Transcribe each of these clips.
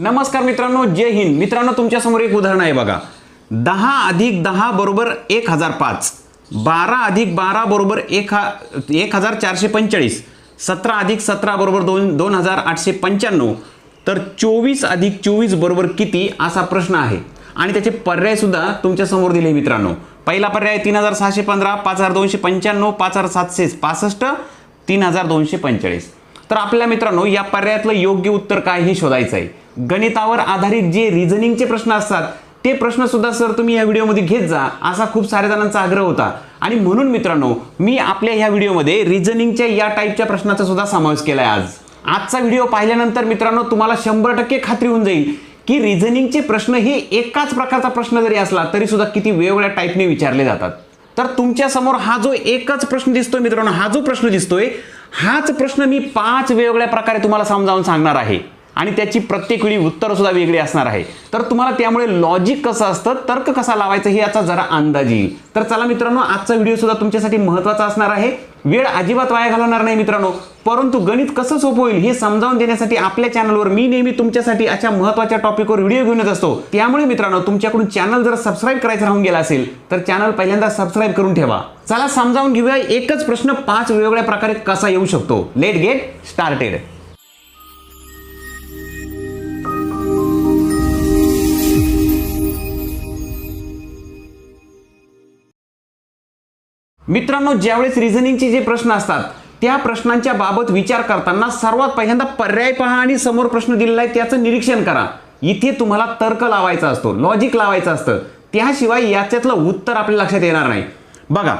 नमस्कार मित्रांनो जय हिंद. मित्रांनो तुमच्यासमोर एक उदाहरण आहे बघा. दहा अधिक दहा बरोबर एक हजार पाच. बारा अधिक बारा बरोबर एक हा एक हजार चारशे पंचेचाळीस. सतरा अधिक सतरा बरोबर दोन दोन हजार आठशे पंच्याण्णव. तर चोवीस अधिक चोवीस बरोबर किती? असा प्रश्न आहे. आणि त्याचे पर्यायसुद्धा तुमच्यासमोर दिले मित्रांनो. पहिला पर्याय तीन हजार सहाशे पंधरा पाच हजार दोनशे पंच्याण्णव पाच हजार सातशे पासष्ट तीन हजार दोनशे पंचेचाळीस. तर आपल्या मित्रांनो या पर्यायातलं योग्य उत्तर काय हे शोधायचं आहे. गणितावर आधारित जे रिझनिंगचे प्रश्न असतात ते प्रश्न सुद्धा सर तुम्ही या व्हिडिओमध्ये घेत जा. असा खूप साऱ्या जणांचा आग्रह होता. आणि म्हणून मित्रांनो मी आपल्या ह्या व्हिडिओमध्ये रिझनिंगच्या या टाईपच्या प्रश्नाचा सुद्धा समावेश केला आहे आज. आजचा व्हिडिओ पाहिल्यानंतर मित्रांनो तुम्हाला शंभर टक्के खात्री होऊन जाईल की रिझनिंगचे प्रश्न हे एकाच प्रकारचा प्रश्न जरी असला तरी सुद्धा किती वेगवेगळ्या टाईपने विचारले जातात. तर तुमच्यासमोर हा जो एकच प्रश्न दिसतोय मित्रांनो हा जो प्रश्न दिसतोय हाच प्रश्न मी पाच वेगवेगळ्या प्रकारे तुम्हाला समजावून सांगणार आहे. आणि त्याची प्रत्येक वेळी उत्तर सुद्धा वेगळी असणार आहे. तर तुम्हाला त्यामुळे लॉजिक कसं असतं तर्क कसा लावायचं हे याचा जरा अंदाज येईल. तर चला मित्रांनो आजचा व्हिडिओ सुद्धा तुमच्यासाठी महत्त्वाचा असणार आहे. वेळ अजिबात वाया घालवणार नाही मित्रांनो. परंतु गणित कसं सोपं होईल हे समजावून देण्यासाठी आपल्या चॅनलवर मी नेहमी तुमच्यासाठी अशा महत्त्वाच्या टॉपिकवर व्हिडिओ घेऊन येत असतो. त्यामुळे मित्रांनो तुमच्याकडून चॅनल जर सबस्क्राईब करायचं राहून गेला असेल तर चॅनल पहिल्यांदा सबस्क्राईब करून ठेवा. चला समजावून घेऊया एकच प्रश्न पाच वेगवेगळ्या प्रकारे कसा येऊ शकतो? लेट गेट स्टार्टेड मित्रांनो ज्यावेळेस रिझनिंगचे जे प्रश्न असतात त्या प्रश्नांच्या बाबत विचार करताना सर्वात पहिल्यांदा पर्याय पहा आणि समोर प्रश्न दिलेला आहे त्याचं निरीक्षण करा. इथे तुम्हाला तर्क लावायचा असतो लॉजिक लावायचं असतं. त्याशिवाय याच्यातलं उत्तर आपल्या लक्षात येणार नाही. बघा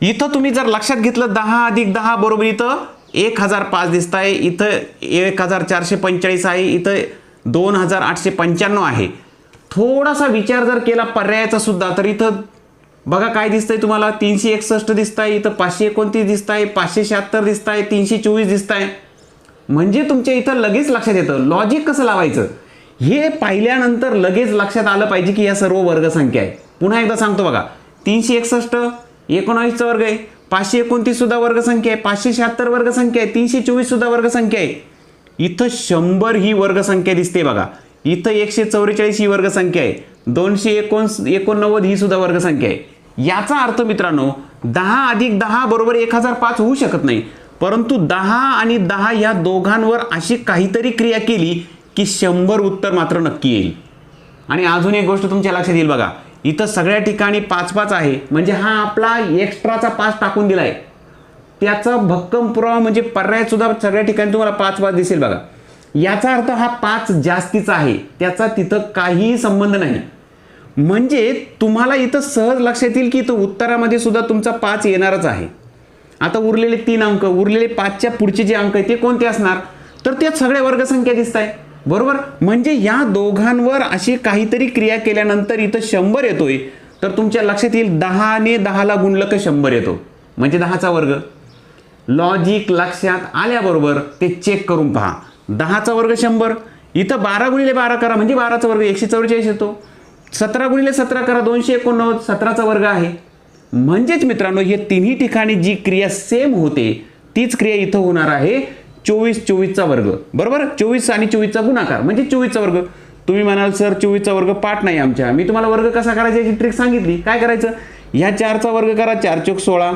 इथं तुम्ही जर लक्षात घेतलं दहा अधिक दहा बरोबर इथं एक हजार पाच दिसत आहे इथं एक हजार चारशे पंचेचाळीस आहे इथं दोन हजार आठशे पंच्याण्णव आहे. थोडासा विचार जर केला पर्यायाचा सुद्धा तर इथं बघा काय दिसतंय तुम्हाला. तीनशे एकसष्ट दिसत आहे इथं पाचशे एकोणतीस दिसत आहे पाचशे शहात्तर दिसत आहे तीनशे चोवीस दिसत आहे म्हणजे तुमच्या इथं लगेच लक्षात येतं. लॉजिक कसं लावायचं? हे पाहिल्यानंतर लगेच लक्षात आलं पाहिजे की या सर्व वर्गसंख्या आहे. पुन्हा एकदा सांगतो बघा. तीनशे एकसष्ट एकोणावीसचा वर्ग आहे. पाचशे एकोणतीस सुद्धा वर्गसंख्या आहे. पाचशे शहात्तर वर्गसंख्या आहे. तीनशे चोवीस सुद्धा वर्गसंख्या आहे. इथं शंभर ही वर्गसंख्या दिसते बघा. इथं एकशे चौवेचाळीस ही वर्गसंख्या आहे. दोनशे एकोण एकोणनव्वद ही सुद्धा वर्गसंख्या आहे. याचा अर्थ मित्रांनो दहा अधिक दहा बरोबर एक हजार पाच होऊ शकत नाही. परंतु दहा आणि दहा या दोघांवर अशी काहीतरी क्रिया केली की शंभर उत्तर मात्र नक्की येईल. आणि अजून एक गोष्ट तुमच्या लक्षात येईल बघा. इथं सगळ्या ठिकाणी पाच पाच आहे. म्हणजे हा आपला एक्स्ट्राचा पाच टाकून दिला आहे त्याचा भक्कम पुरावा म्हणजे पर्यायसुद्धा सगळ्या ठिकाणी तुम्हाला पाच पाच दिसेल बघा. याचा अर्थ हा पाच जास्तीचा आहे. त्याचा तिथं काहीही संबंध नाही. म्हणजे तुम्हाला इथं सहज लक्षात येईल की इथं उत्तरामध्ये सुद्धा तुमचा पाच येणारच आहे. आता उरलेले तीन अंक उरलेले पाचच्या पुढचे जे अंक आहे ते कोणते असणार? तर त्यात सगळ्या वर्गसंख्या दिसत आहे बरोबर? म्हणजे या दोघांवर अशी काहीतरी क्रिया केल्यानंतर इथं शंभर येतोय. तर तुमच्या लक्षात येईल दहाने दहाला गुणलं का शंभर येतो. म्हणजे दहाचा वर्ग. लॉजिक लक्षात आल्याबरोबर ते चेक करून पहा. दहाचा वर्ग शंभर. इथं बारा गुणिले बारा करा म्हणजे बाराचा वर्ग एकशे चौवेचाळीस येतो. सतरा गुणिले सतरा करा दोनशे एकोणनव्वद सतराचा वर्ग आहे. म्हणजेच मित्रांनो हे तिन्ही ठिकाणी जी क्रिया सेम होते तीच क्रिया इथं होणार आहे चोवीस चोवीसचा वर्ग. बरोबर? चोवीस आणि चोवीसचा गुणाकार म्हणजे चोवीसचा वर्ग. तुम्ही म्हणाल सर चोवीसचा वर्ग पाठ नाही आमच्या. मी तुम्हाला वर्ग कसा करायचा याची ट्रिक सांगितली. काय करायचं? ह्या चारचा वर्ग करा चार चोक सोळा.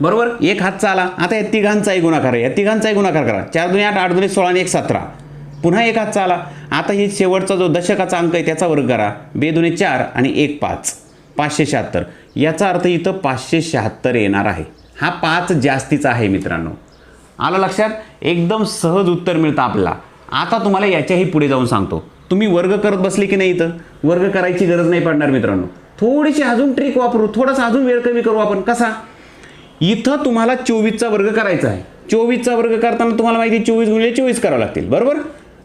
बरोबर? एक हातचा आला. आता या तिघांचाही गुणाकार आहे. या तिघांचाही गुणाकार करा. चार दोन्ही आठ आठ दोन्ही सोळा आणि एक सतरा. पुन्हा एक हातचा आला आता हे शेवटचा जो दशकाचा अंक आहे त्याचा वर्ग करा. बेदुने चार आणि एक पाच. पाचशे शहात्तर. याचा अर्थ इथं पाचशे शहात्तर येणार आहे. हा पाच जास्तीचा आहे मित्रांनो. आलं लक्षात? एकदम सहज उत्तर मिळतं आपल्याला. आता तुम्हाला याच्याही पुढे जाऊन सांगतो. तुम्ही वर्ग करत बसले की नाही इथं? वर्ग करायची गरज नाही पडणार मित्रांनो. थोडीशी अजून ट्रिक वापरू. थोडासा अजून वेळ कमी करू आपण. कसा? इथं तुम्हाला चोवीसचा वर्ग करायचा आहे. चोवीसचा वर्ग करताना तुम्हाला माहिती आहे चोवीस गुणिले चोवीस करावं लागतील. बरोबर?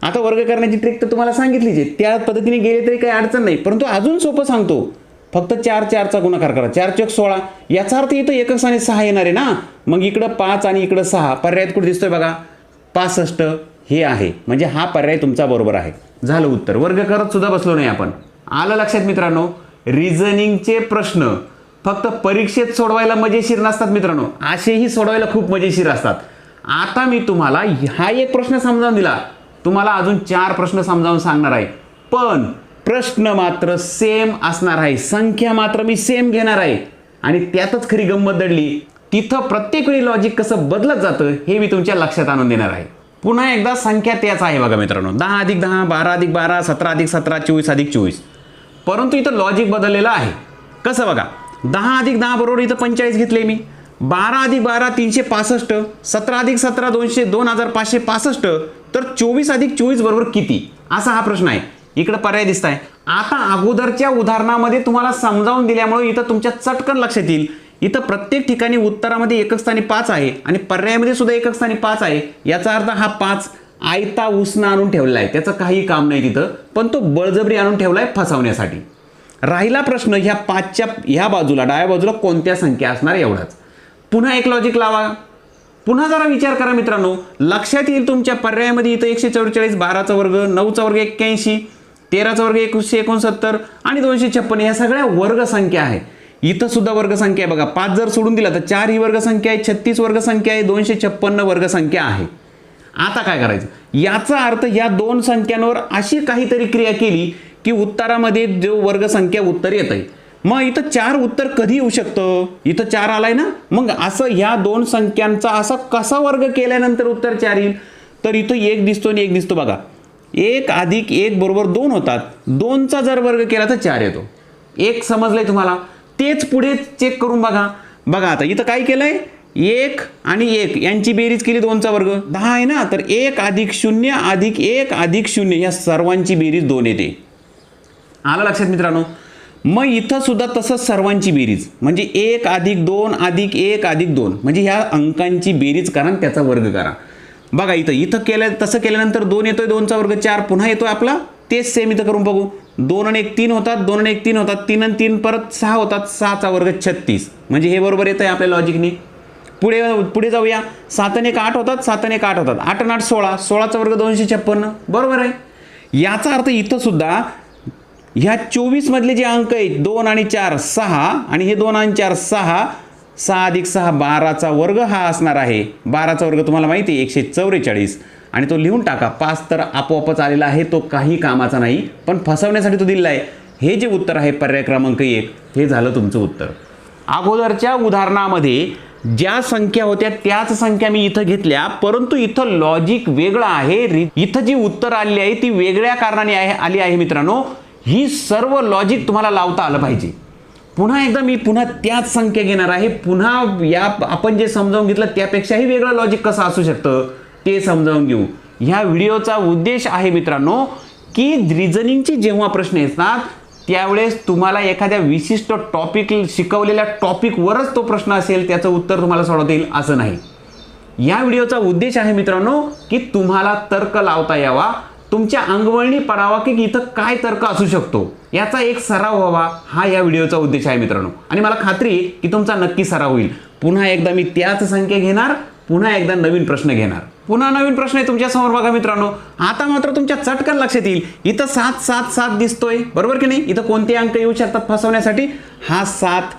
आता वर्ग करण्याची ट्रिक तर तुम्हाला सांगितलीच आहे. त्या पद्धतीने गेले तरी काही अडचण नाही. परंतु अजून सोपं सांगतो. फक्त चार चारचा गुणाकार करा. चार चक सोळा. याचा अर्थ इथं एकच आणि सहा येणार आहे ना? मग इकडं पाच आणि इकडं सहा. पर्यायात कुठे दिसतोय बघा? पासष्ट हे आहे. म्हणजे हा पर्याय तुमचा बरोबर आहे. झालं उत्तर. वर्ग करत सुद्धा बसलो नाही आपण. आलं लक्षात मित्रांनो? रिझनिंगचे प्रश्न. फक्त परीक्षेत सोडवायला मजेशीर नसतात मित्रांनो. असेही सोडवायला खूप मजेशीर असतात. आता मी तुम्हाला हा एक प्रश्न समजावून दिला. तुम्हाला अजून चार प्रश्न समजावून सांगणार आहे. पण प्रश्न मात्र सेम असणार आहे. संख्या मात्र मी सेम घेणार आहे. आणि त्यातच खरी गंमत दडली तिथं प्रत्येक वेळी लॉजिक कसं बदलत जातं हे मी तुमच्या लक्षात आणून देणार आहे. पुन्हा एकदा संख्या त्याच आहे बघा मित्रांनो. दहा अधिक दहा बारा अधिक बारा सतरा अधिक सतरा चोवीस अधिक चोवीस. परंतु इथं लॉजिक बदललेलं आहे. कसं बघा? दहा अधिक दहा बरोबर इथं पंचेचाळीस घेतले मी. बारा अधिक बारा तीनशे पासष्ट. सतरा अधिक सतरा दोनशे दोन हजार पाचशे पासष्ट. तर चोवीस अधिक चोवीस बरोबर किती? असा हा प्रश्न आहे. इकडं पर्याय दिसत आहे आता अगोदरच्या उदाहरणामध्ये तुम्हाला समजावून दिल्यामुळे इथं तुमच्या चटकन लक्षात येईल. इथं प्रत्येक ठिकाणी उत्तरामध्ये एकक स्थानी पाच आहे आणि पर्यायामध्ये सुद्धा एकक स्थानी पाच आहे. याचा अर्थ हा पाच आयता उसना आणून ठेवलेला आहे. त्याचं काही काम नाही तिथं पण तो बळजबरी आणून ठेवला आहे फसवण्यासाठी. राहिला प्रश्न ह्या पाचच्या ह्या बाजूला डाव्या बाजूला कोणत्या संख्या असणार एवढाच? पुन्हा एक लॉजिक लावा. पुन्हा जरा विचार करा मित्रांनो. लक्षात येईल तुमच्या पर्यायामध्ये इथं एकशे चौवेचाळीस बाराचा वर्ग नऊचा वर्ग एक्क्याऐंशी तेराचा वर्ग एकशे एकोणसत्तर आणि दोनशे छप्पन या सगळ्या वर्गसंख्या आहे. इथं सुद्धा वर्गसंख्या आहे बघा. पाच जर सोडून दिला तर चार ही वर्गसंख्या आहे छत्तीस वर्गसंख्या आहे दोनशे छप्पन्न वर्गसंख्या आहे. आता काय करायचं? याचा अर्थ या दोन संख्यांवर अशी काहीतरी क्रिया केली की उत्तरामध्ये जो वर्गसंख्या उत्तर येत आहे मग इथं चार उत्तर कधी येऊ शकतं? इथं चार आलाय ना? मग असं ह्या दोन संख्यांचा असा कसा वर्ग केल्यानंतर उत्तर चार येईल? तर इथं एक दिसतो आणि एक दिसतो बघा. एक अधिक एक बरोबर दोन होतात. दोनचा जर वर्ग केला तर चार येतो. एक समजलंय तुम्हाला? तेच पुढे चेक करून बघा. बघा आता इथं काय केलंय? एक आणि एक. यांची बेरीज केली दोनचा वर्ग. दहा आहे ना? तर एक अधिक शून्य अधिक एक अधिक शून्य. या सर्वांची बेरीज दोन येते. आलं लक्षात मित्रांनो? मग इथं सुद्धा तसंच सर्वांची बेरीज. म्हणजे एक अधिक दोन अधिक एक अधिक दोन. म्हणजे ह्या अंकांची बेरीज करा आणि त्याचा वर्ग करा. बघा इथं इथं केलं तसं केल्यानंतर दोन येतोय दोनचा वर्ग चार पुन्हा येतोय आपला. तेच सेम इथं करून बघू. दोन आणि एक तीन होतात दोन आणि एक तीन होतात तीन आणि तीन परत सहा होतात सहाचा वर्ग छत्तीस. म्हणजे हे बरोबर येतं आहे आपल्या लॉजिकने पुढे पुढे जाऊया. सात आणि एक आठ होतात सात आणि एक आठ होतात. आठ आणि आठ सोळा. सोळाचा वर्ग दोनशे छप्पन्न. बरोबर आहे? याचा अर्थ इथं सुद्धा ह्या चोवीस मधले जे अंक आहेत दोन आणि चार सहा आणि हे दोन आणि चार सहा सहा अधिक सहा बाराचा वर्ग हा असणार आहे. बाराचा वर्ग तुम्हाला माहिती आहे एकशे चौवेचाळीस. आणि तो लिहून टाका पाच तर आपोआपच आलेला आहे तो काही कामाचा नाही पण फसवण्यासाठी तो दिलेला आहे. हे जे उत्तर आहे पर्याय क्रमांक एक हे झालं तुमचं उत्तर. अगोदरच्या उदाहरणामध्ये ज्या संख्या होत्या त्याच संख्या मी इथं घेतल्या परंतु इथं लॉजिक वेगळं आहे. रि- इथं जी उत्तर आली आहे ती वेगळ्या कारणाने आहे आली आहे मित्रांनो. ही सर्व लॉजिक तुम्हाला लावता आलं पाहिजे. पुन्हा एकदा मी पुन्हा त्याच संख्या घेणार आहे. पुन्हा या आपण जे समजावून घेतलं त्यापेक्षाही वेगळं लॉजिक कसं असू शकतं ते समजावून घेऊ. ह्या व्हिडिओचा उद्देश आहे मित्रांनो की रिझनिंगचे जेव्हा प्रश्न येतात त्यावेळेस तुम्हाला एखाद्या विशिष्ट टॉपिक शिकवलेल्या टॉपिकवरच तो प्रश्न असेल त्याचं उत्तर तुम्हाला सोडवता येईल असं नाही. या व्हिडिओचा उद्देश आहे मित्रांनो की तुम्हाला तर्क लावता यावा तुमच्या अंगवळणी पडावा की इथं काय तर्क असू शकतो? याचा एक सराव व्हावा हा या व्हिडिओचा उद्देश आहे मित्रांनो. आणि मला खात्री की तुमचा नक्की सराव होईल. पुन्हा एकदा मी त्याच संख्या घेणार पुन्हा एकदा नवीन प्रश्न घेणार. पुन्हा नवीन प्रश्न आहे तुमच्यासमोर बघा मित्रांनो. आता मात्र तुमच्या चटकन लक्षात येईल इथं सात सात सात दिसतोय. बरोबर की नाही? इथं कोणते अंक येऊ शकतात फसवण्यासाठी? हा सात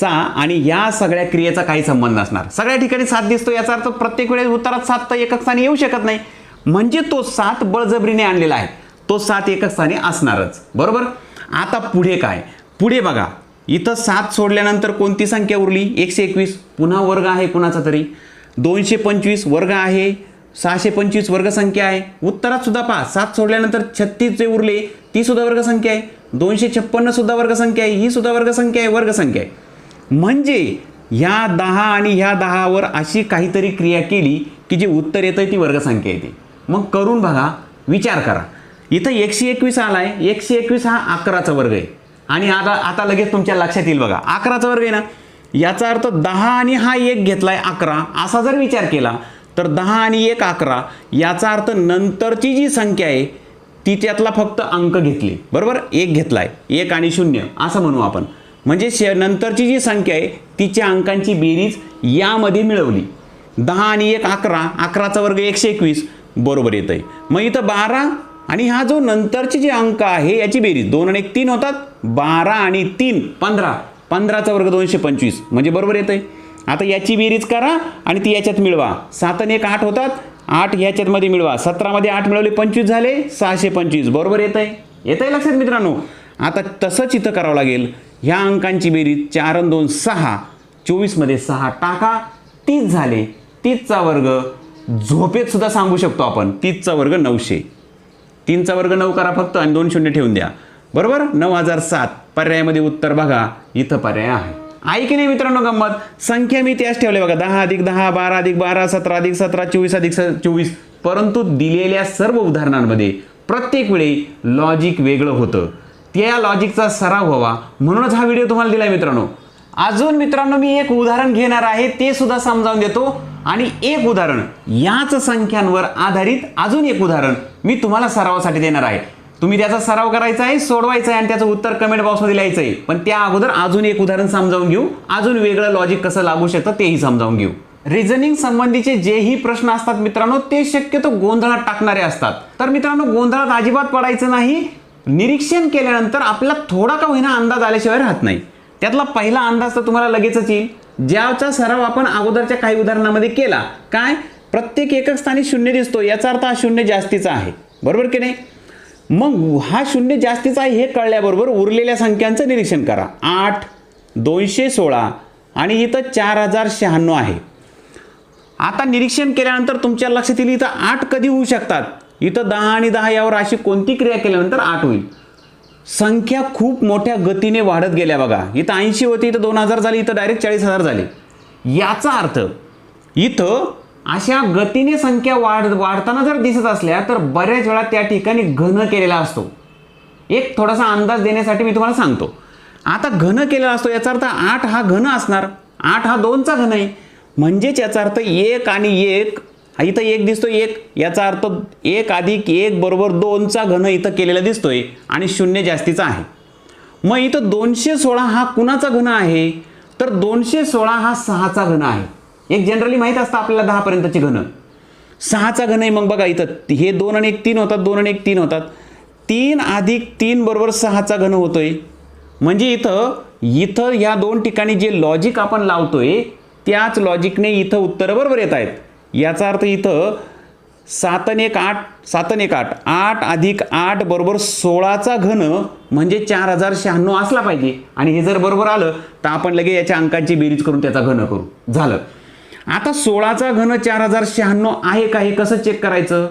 चा आणि या सगळ्या क्रियेचा काही संबंध नसणार. सगळ्या ठिकाणी सात दिसतो याचा अर्थ प्रत्येक वेळेस उत्तरात सात तर एकक स्थानी येऊ शकत नाही. म्हणजे तो सात बळजबरीने आणलेला आहे. तो सात एकक स्थानी असणारच. बरोबर? आता पुढे काय? पुढे बघा. इथं सात सोडल्यानंतर कोणती संख्या उरली? एकशे एकवीस. पुन्हा वर्ग आहे कुणाचा तरी? दोनशे पंचवीस वर्ग आहे. सहाशे पंचवीस वर्गसंख्या आहे. उत्तरात सुद्धा पहा. सात सोडल्यानंतर छत्तीस जे उरले ती सुद्धा वर्गसंख्या आहे. दोनशे छप्पन्न सुद्धा वर्गसंख्या आहे. ही सुद्धा वर्गसंख्या आहे वर्गसंख्या आहे. म्हणजे ह्या दहा आणि ह्या दहावर अशी काहीतरी क्रिया केली की जी उत्तर येतं ती वर्गसंख्या येते. मग करून बघा विचार करा. इथं एकशे एकवीस आला आहे एकशे एकवीस हा अकराचा वर्ग आहे. आणि आता आता लगेच तुमच्या लक्षात येईल बघा अकराचा वर्ग आहे ना? याचा अर्थ दहा आणि हा एक घेतलाय अकरा असा जर विचार केला तर दहा आणि एक अकरा याचा अर्थ नंतरची जी संख्या आहे ती त्यातला फक्त अंक घेतली. बरोबर? एक घेतलाय एक आणि शून्य असं म्हणू आपण. म्हणजे शे नंतरची जी संख्या आहे तिच्या अंकांची बेरीज यामध्ये मिळवली. दहा आणि एक अकरा अकराचा वर्ग एकशे एकवीस बरोबर येत आहे मग इथं बारा आणि हा जो नंतरचे जे अंक आहे याची बेरीज. दोन आणि एक तीन होतात. बारा आणि तीन पंधरा. पंधराचा वर्ग दोनशे पंचवीस. म्हणजे बरोबर येत आहे आता याची बेरीज करा आणि ती याच्यात मिळवा. सात आणि एक आठ होतात. आठ याच्यातमध्ये मिळवा. सतरामध्ये आठ मिळवले पंचवीस झाले. सहाशे पंचवीस. बरोबर येत आहे येत आहे लक्षात मित्रांनो? आता तसंच इथं करावं लागेल. ह्या अंकांची बेरीज चार दोन सहा. चोवीसमध्ये सहा टाका. तीस झाले. तीसचा वर्ग झोपेत सुद्धा सांगू शकतो आपण तीसचा वर्ग नऊशे. तीनचा वर्ग नऊ करा फक्त आणि दोन शून्य ठेवून द्या. बरोबर? नऊ हजार सात. पर्यायामध्ये उत्तर बघा. इथं पर्याय आहे. आहे की नाही मित्रांनो गंमत? संख्या मी त्याच ठेवल्या बघा. दहा अधिक दहा बारा अधिक बारा सतरा अधिक सतरा चोवीस अधिक चोवीस. परंतु दिलेल्या सर्व उदाहरणांमध्ये प्रत्येक वेळी लॉजिक वेगळं होतं. त्या लॉजिकचा सराव व्हावा. म्हणूनच हा व्हिडिओ तुम्हाला दिला मित्रांनो. अजून मित्रांनो मी एक उदाहरण घेणार आहे ते सुद्धा समजावून देतो. आणि एक उदाहरण याच संख्यांवर आधारित अजून एक उदाहरण मी तुम्हाला सरावासाठी देणार आहे. तुम्ही त्याचा सराव करायचा आहे सोडवायचा आहे आणि त्याचं उत्तर कमेंट बॉक्समध्ये लिहायचं आहे. पण त्या अगोदर अजून एक उदाहरण समजावून घेऊ. अजून वेगळं लॉजिक कसं लागू शकतं तेही समजावून घेऊ. रिझनिंग संबंधीचे जेही प्रश्न असतात मित्रांनो ते शक्यतो गोंधळात टाकणारे असतात. तर मित्रांनो गोंधळात अजिबात पडायचं नाही. निरीक्षण केल्यानंतर आपला थोडा का होईना अंदाज आल्याशिवाय राहत नाही. त्यातला पहिला अंदाज तर तुम्हाला लगेचच येईल. ज्याचा सराव आपण अगोदरच्या काही उदाहरणामध्ये केला. काय? प्रत्येक एकक स्थानी शून्य दिसतो. याचा अर्थ हा शून्य जास्तीचा आहे. बरोबर की नाही? मग हा शून्य जास्तीचा आहे हे कळल्याबरोबर उरलेल्या संख्यांचं निरीक्षण करा. आठ दोनशे सोळा आणि इथं चार हजार शहाण्णव आहे. आता निरीक्षण केल्यानंतर तुमच्या लक्षात येईल इथं आठ कधी होऊ शकतात? इथं दहा आणि दहा यावर अशी कोणती क्रिया केल्यानंतर आठ होईल? संख्या खूप मोठ्या गतीने वाढत गेल्या बघा. इथं ऐंशी होती इथं दोन हजार झाली इथं डायरेक्ट चाळीस हजार झाले. याचा अर्थ इथं अशा गतीने संख्या वाढ वाढताना जर दिसत असल्या तर बऱ्याच वेळा त्या ठिकाणी घन केलेला असतो. एक थोडासा अंदाज देण्यासाठी मी तुम्हाला सांगतो. आता घन केलेला असतो याचा अर्थ आठ हा घन असणार. आठ हा दोनचा घन आहे. म्हणजेच याचा अर्थ एक आणि एक इथं एक दिसतो एक. याचा अर्थ एक अधिक एक बरोबर दोनचा घन इथं केलेला दिसतोय आणि शून्य जास्तीचा आहे. मग इथं दोनशे सोळा हा कुणाचा घन आहे? तर दोनशे सोळा हा सहाचा घन आहे. एक जनरली माहीत असतं आपल्याला दहापर्यंतचे घन. सहाचा घन आहे मग बघा इथं. हे दोन आणि एक तीन होतात दोन आणि एक तीन होतात. तीन अधिक तीन बरोबर सहाचा घन होतोय. म्हणजे इथं इथं या दोन ठिकाणी जे लॉजिक आपण लावतोय त्याच लॉजिकने इथं उत्तरं बरोबर येत आहेत. याचा अर्थ इथं सातन एक आठ सातन एक आठ. आठ अधिक आठ बरोबर सोळाचा घन म्हणजे चार हजार शहाण्णव असला पाहिजे. आणि हे जर बरोबर आलं तर आपण लगे याच्या अंकांची बेरीज करून त्याचा घन करू. झालं. आता सोळाचा घन चार हजार शहाण्णव आहे का हे कसं चेक करायचं?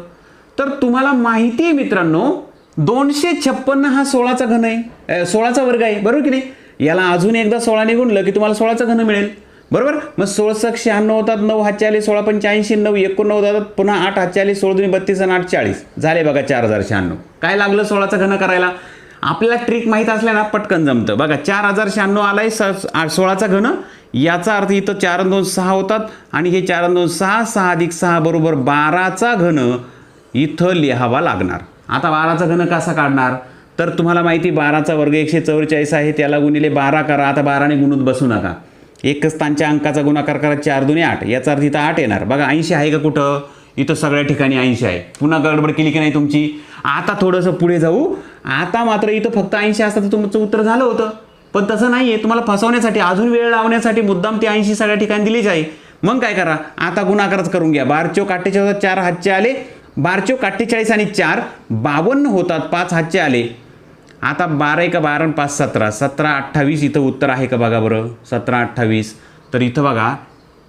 तर तुम्हाला माहिती आहे मित्रांनो दोनशे छप्पन्न हा सोळाचा घन आहे. सोळाचा वर्ग आहे. बरोबर की नाही? याला अजून एकदा सोळा निघूनलं की तुम्हाला सोळाचा घन मिळेल. बरोबर? मग सोळसक शहाण्णव होतात नऊ हातचे सोळा पंच्याऐंशी नऊ एकोणनव्वद होतात पुन्हा आठ हातचे सोळा दोन्ही बत्तीस आणि आठ चाळीस. झाले बघा चार हजार शहाण्णव. काय लागलं सोळाचा घन करायला? आपल्याला ट्रिक माहीत असल्याला पटकन जमतं. बघा चार हजार शहाण्णव आलाय स सोळाचा घन. याचा अर्थ इथं चार दोन सहा होतात आणि हे चार दोन सहा सहा अधिक सहा बरोबर बाराचा घन इथं लिहावा लागणार. आता बाराचा घन कसा काढणार? तर तुम्हाला माहिती बाराचा वर्ग एकशे चौवेचाळीस आहे त्याला गुणिले बारा करा. आता बाराने गुणून बसू नका. एक स्थानच्या अंकाचा गुणाकार करा चार दोन्ही आठ याचा अर्थ इथं आठ येणार. बघा ऐंशी आहे का कुठं? इथं सगळ्या ठिकाणी ऐंशी आहे. पुन्हा गडबड केली की नाही तुमची? आता थोडंसं पुढे जाऊ. आता मात्र इथं फक्त ऐंशी असतं तर तुमचं उत्तर झालं होतं. पण तसं नाही आहे तुम्हाला फसवण्यासाठी अजून वेळ लावण्यासाठी मुद्दाम ते ऐंशी सगळ्या ठिकाणी दिलीच आहे. मग काय करा? आता गुणाकारच करून घ्या. बारचो काट्टेचे चार हातचे आले. बारचो अठ्ठेचाळीस आणि चार बावन्न होतात पाच हातचे आले. आता बारा एक बारा आणि पाच सतरा. सतरा अठ्ठावीस इथं उत्तर आहे का बघा बरं? सतरा अठ्ठावीस. तर इथं बघा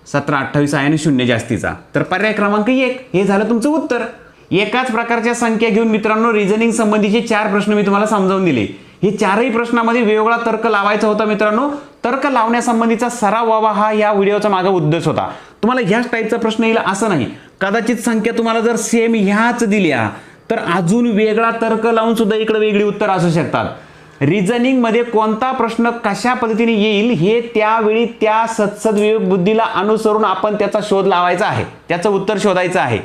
सतरा अठ्ठावीस आहे आणि शून्य जास्तीचा. तर पर्याय क्रमांक एक. हे झालं तुमचं उत्तर. एकाच प्रकारच्या संख्या घेऊन मित्रांनो रिझनिंग संबंधीचे चार प्रश्न मी तुम्हाला समजावून दिले. हे चारही प्रश्नामध्ये वेगवेगळा तर्क लावायचा होता मित्रांनो. तर्क लावण्यासंबंधीचा सराव व्हावा हा या व्हिडिओचा मागा उद्देश होता. तुम्हाला ह्याच टाईपचा प्रश्न येईल असं नाही. कदाचित संख्या तुम्हाला जर सेम ह्याच दिल्या तर अजून वेगळा तर्क लावून सुद्धा इकडे वेगळी उत्तर असू शकतात. रिझनिंगमध्ये कोणता प्रश्न कशा पद्धतीने येईल हे त्यावेळी त्या सत्सद विवेक बुद्धीला अनुसरून आपण त्याचा शोध लावायचा आहे. त्याचं उत्तर शोधायचं आहे.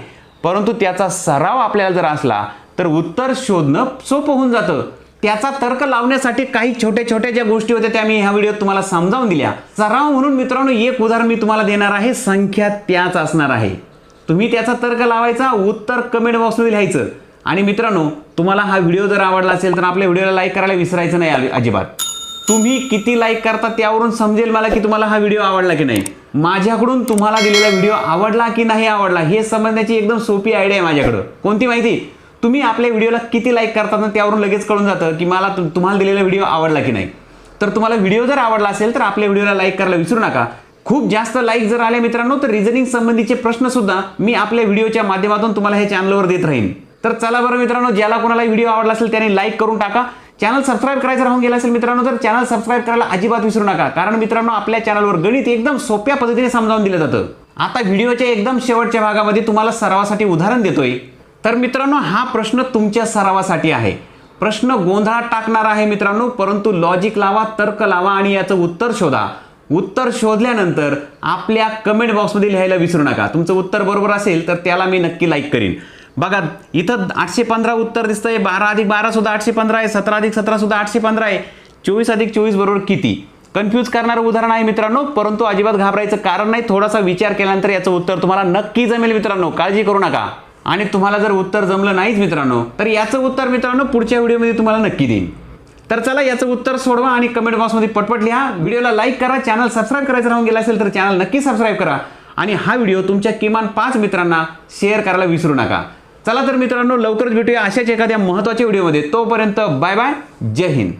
परंतु त्याचा सराव आपल्याला जर असला तर उत्तर शोधणं सोपं होऊन जातं. त्याचा तर्क लावण्यासाठी काही छोट्या छोट्या ज्या गोष्टी होत्या त्या मी ह्या व्हिडिओत तुम्हाला समजावून दिल्या. सराव म्हणून मित्रांनो एक उदाहरण मी तुम्हाला देणार आहे. संख्या त्याच असणार आहे. तुम्ही त्याचा तर्क लावायचा उत्तर कमेंट बॉक्समध्ये लिहायचं. आणि मित्रांनो तुम्हाला हा व्हिडिओ जर आवडला असेल तर आपल्या व्हिडिओला लाईक करायला विसरायचं नाही अजिबात. तुम्ही किती लाईक करता त्यावरून समजेल मला की तुम्हाला हा व्हिडिओ आवडला की नाही. माझ्याकडून तुम्हाला दिलेला व्हिडिओ आवडला की नाही आवडला हे समजण्याची एकदम सोपी आयडिया आहे माझ्याकडं. कोणती माहिती? तुम्ही आपल्या व्हिडिओला किती लाईक करतात ना त्यावरून लगेच कळून जातं की मला तु- तुम्हाला दिलेला व्हिडिओ आवडला की नाही. तर तुम्हाला व्हिडिओ जर आवडला असेल तर आपल्या व्हिडिओला लाईक करायला विसरू नका. खूप जास्त लाईक जर आले मित्रांनो तर रिझनिंग संबंधीचे प्रश्नसुद्धा मी आपल्या व्हिडिओच्या माध्यमातून तुम्हाला हे चॅनलवर देत राहीन. तर चला बरं मित्रांनो ज्याला कोणाला व्हिडिओ आवडला असेल त्याने लाईक करून टाका. चॅनल सबस्क्राईब करायचं राहून गेला असेल मित्रांनो तर चॅनल सबस्क्राईब करायला अजिबात विसरू नका. कारण मित्रांनो आपल्या चॅनलवर गणित एकदम सोप्या पद्धतीने समजावून दिलं जातं. आता व्हिडिओच्या एकदम शेवटच्या भागामध्ये तुम्हाला सरावासाठी उदाहरण देतोय. तर मित्रांनो हा प्रश्न तुमच्या सरावासाठी आहे. प्रश्न गोंधळात टाकणार आहे मित्रांनो परंतु लॉजिक लावा तर्क लावा आणि याचं उत्तर शोधा. उत्तर शोधल्यानंतर आपल्या कमेंट बॉक्समध्ये लिहायला विसरू नका. तुमचं उत्तर बरोबर असेल तर त्याला मी नक्की लाईक करीन. बघा इथं आठशे पंधरा उत्तर दिसतंय. बारा अधिक बारा सुद्धा आठशे पंधरा आहे. सतरा अधिक सतरा सुद्धा आठशे पंधरा आहे. चोवीस अधिक चोवीस बरोबर किती? कन्फ्यूज करणारं उदाहरण आहे मित्रांनो परंतु अजिबात घाबरायचं कारण नाही. थोडासा विचार केल्यानंतर याचं उत्तर तुम्हाला नक्की जमेल मित्रांनो. काळजी करू नका. आणि तुम्हाला जर उत्तर जमलं नाहीच मित्रांनो तर याचं उत्तर मित्रांनो पुढच्या व्हिडिओमध्ये तुम्हाला नक्की देईन. तर चला याचं उत्तर सोडवा आणि कमेंट बॉक्समध्ये पटपट लिहा. व्हिडिओला लाईक करा चॅनल सबस्क्राईब करायचं राहून गेला असेल तर चॅनल नक्की सबस्क्राईब करा. आणि हा व्हिडिओ तुमच्या किमान पाच मित्रांना शेअर करायला विसरू नका. चला तर मित्रांनो लवकरच भेटूया अशाच एखाद्या महत्त्वाच्या व्हिडिओमध्ये. तोपर्यंत बाय बाय जय हिंद.